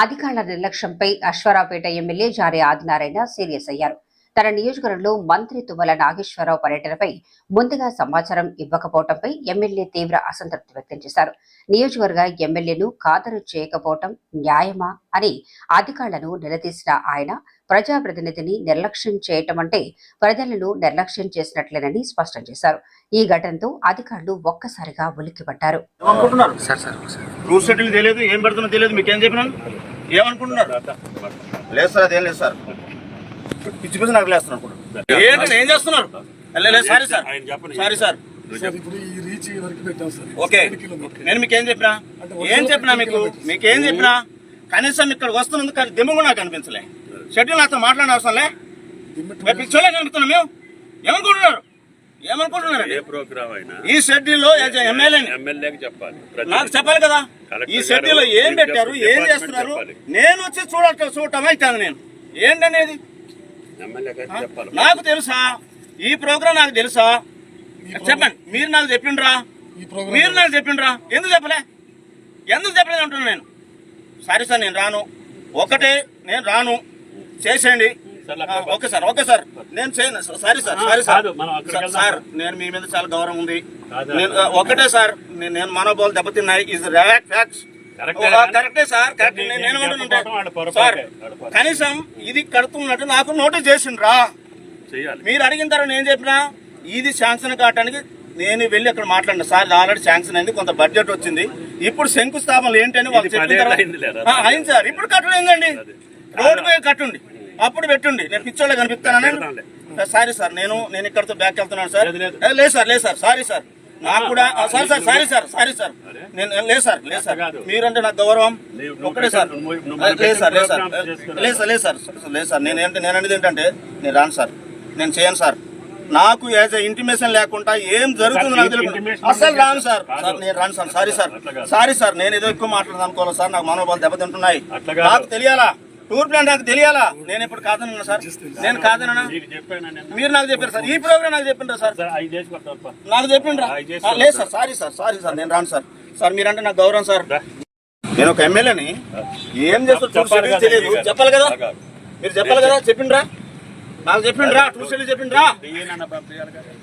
అధికారుల నిర్లక్ష్యంపై అశ్వరావుపేట ఎమ్మెల్యే జారే ఆదినారాయణ సీరియస్ అయ్యారు. తన నియోజకవర్గంలో మంత్రి తుమ్మల నాగేశ్వరరావు పర్యటనపై ముందుగా సమాచారం ఇవ్వకపోవడంపై ఎమ్మెల్యే తీవ్ర అసంతృప్తి వ్యక్తం చేశారు. నియోజకవర్గ ఎమ్మెల్యేను ఖాతరు చేయకపోవటం న్యాయమా అని అధికారులను నిలదీసిన ఆయన ప్రజాప్రతినిధిని నిర్లక్ష్యం చేయటం అంటే ప్రజలను నిర్లక్ష్యం చేసినట్లేనని స్పష్టం చేశారు. ఈ ఘటనతో అధికారులు ఒక్కసారిగా ఉలిక్కిపడ్డారు. ఏమనుకుంటున్నారు? లేదు సార్ అదేం లేదు సార్. పిచ్చి పిచ్చి నాకు లేస్తున్నారు అనుకుంటున్నారు. ఏంటండి ఏం చేస్తున్నారు? Sorry sir. Sorry sir. Sir ఇప్పుడు ఈ రీచ్ వరకు పెట్టాం సార్? ఓకే. నేను మీకు ఏం చెప్పినా? ఏం చెప్పినా మీకు? మీకు ఏం చెప్పినా? కనీసం ఇక్కడ వస్తున్నందుకు కానీ దిమ్మ కూడా నాకు అనిపించలే. షెడ్యూల్ నాతో మాట్లాడిన అవసరం లే. పిచ్చోలే కనిపిస్తున్నాం మేము. ఏమనుకుంటున్నారు? ఏమనుకుంటున్నారు ఏ ప్రోగ్రామ్ అయినా ఈ షెడ్యూల్లో ఎమ్మెల్యేని ఎమ్మెల్యేకి చెప్పాలి. నాకు చెప్పాలి కదా? ఈ గారు, షెడ్యూల్లో ఏం పెట్టారు ఏం చేస్తున్నారు. నేను వచ్చి చూడ చూడటం అవుతాను నేను. ఏంటనేది? నాకు తెలుసా? ఈ ప్రోగ్రామ్ నాకు తెలుసా? చెప్పండి. మీరు నాకు చెప్పిండ్రా? ఈ ప్రోగ్రామ్ మీరు నాకు చెప్పిండ్రా? ఎందుకు చెప్పలే? ఎందుకు చెప్పలేదు అంటున్నా నేను? సారీ సార్ నేను రాను. ఒకటే నేను రాను. చేసేయండి. Okay sir okay sir. నేను sorry sir sorry sir sir, నేను మీ మీద చాలా గౌరవం ఉంది. నేను ఒకటే సార్ నేను మనోబోలు దెబ్బతిన్నాయి. ఇస్ ఫ్యాక్ట్స్ కరెక్టే సార్ కరెక్ట్ నేను. కనీసం ఇది కడుతున్నట్టు నాకు నోటీస్ చేసిండ్రా. చేయాలి. మీరు అడిగిన తర్వాత నేను చెప్పినా ఇది శాంక్షన్ కావటానికి నేను వెళ్ళి అక్కడ మాట్లాడిన. సార్ ఆల్రెడీ శాంక్షన్ అయింది కొంత బడ్జెట్ వచ్చింది. ఇప్పుడు శంకుస్థాపనలు ఏంటని వాళ్ళు చెప్పిన తర్వాత- అయింది సార్. ఇప్పుడు కట్టడం ఏందండి? రోడ్డు మీద కట్టుండి. అప్పుడు పెట్టుండి. నేను పిచ్చోళ్ళ కనిపిస్తానని. సారీ సార్ నేను నేను ఇక్కడితో బ్యాక్ వెళ్తున్నాను సార్. లేదు, సార్ లేదు సార్ సారీ సార్. నాకు కూడా sorry sir sorry sir sorry sir. నేను లేదు సార్ లేదు సార్. మీరంటే నాకు గౌరవం. ఒకటే సార్. లేదు సార్ లేదు సార్. లేదు సార్ లేదు సార్ లేదు సార్ నేను ఏంటి నేను అనేది ఏంటంటే నేను రాను సార్. నేను చేయను సార్. నాకు యాజ్ ఇంటిమేషన్ లేకుండా ఏం జరుగుతుందో నాకు తెలియదు. అసలు రాను సార్. సార్. నేను రాను sir. Sorry sir. Sorry sir నేను ఏదో ఎక్కువ మాట్లాడదాం అనుకోవాలి సార్. నాకు మనోబలం దెబ్బతింటున్నాయి. నాకు తెలియాలా? టూర్ ప్లాన్ నాకు తెలియాలా? నేను ఇప్పుడు కాదన్నా సార్. నేను కాదన్నా? నీకు చెప్పాను నేను మీరు నాకు చెప్పారు సార్. ఈ ప్రోగ్రామ్ నాకు చెప్పిండ్రా సార్? నాకు చెప్పిండ్రా లేదు sir. Sorry. Sir sorry. Sir నేను రాను సార్. సార్ మీరంటే నాకు గౌరవం సార్. నేను ఒక ఎమ్మెల్యేని. ఏం చేస్తారు తెలియదు. చెప్పాలి కదా. మీరు చెప్పాలి కదా? చెప్పిండ్రా నాకు చెప్పిండ్రా టూర్ షెడ్యూల్ చెప్పిండ్రా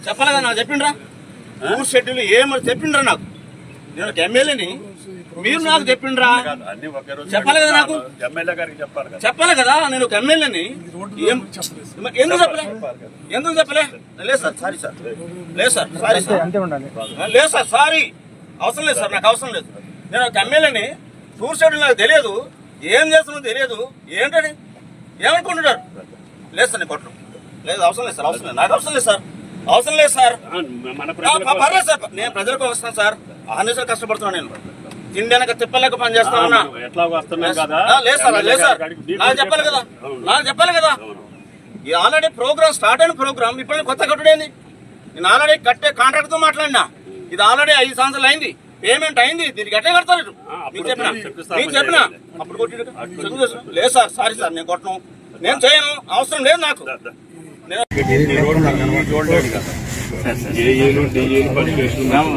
చెప్పాలి కదా? నాకు చెప్పిండ్రా టూర్ షెడ్యూల్ ఏమని చెప్పిండ్రా నాకు? నేను ఒక ఎమ్మెల్యేని. మీరు నాకు చెప్పిండ్రా. కాదు, అన్ని ఒకే రోజు చెప్పాలి కదా. నాకు? చెప్పాలి కదా నేను ఒక ఎమ్మెల్యేని. ఎందుకు చెప్పలే? ఎందుకు చెప్పలే? లేదు సార్ సారీ సార్. లేదు సార్ సారీ సార్. లేదు సార్ సారీ. అవసరం లేదు సార్ నాకు అవసరం లేదు. నేను ఒక ఎమ్మెల్యేని టూర్ షెడ్యూల్ నాకు తెలియదు. ఏం చేస్తున్నదో తెలియదు. ఏంటని? ఏమనుకుంటున్నారు? లేదు సార్ నేను కొట్టను. లేదు అవసరం లేదు సార్ అవసరం లేదు. నాకు అవసరం లేదు సార్. అవసరం లేదు సార్. పర్లేదు సార్ నేను ప్రజలకు వస్తాను సార్. ఆనేసారి కష్టపడుతున్నాను నేను. తిండి వెనక తిప్పలేక పని చేస్తా ఉన్నా కోసం ఎట్లా వస్తున్నాం కదా. ఆ, లేదు సార్ లేదు సార్. నాకు చెప్పాలి కదా. నాకు చెప్పాలి కదా. ఈ ఆల్రెడీ ప్రోగ్రామ్ స్టార్ట్ అయిన ప్రోగ్రామ్ ఇప్పుడు కొత్త కట్టుడేంది. నేను ఆల్రెడీ కట్టే కాంట్రాక్ట్తో మాట్లాడినా. ఇది ఆల్రెడీ ఐదు సంవత్సరాలు అయింది. పేమెంట్ అయింది. దీనికి ఎట్టే కడతారు మీకు చెప్పిన? మీకు. అప్పుడు కొట్టి లేదు సార్ సారీ సార్ నేను కొట్టను. నేను చేయను. అవసరం లేదు నాకు. నేను ఏఈలు, డిఈలు పని చేస్తున్నాము.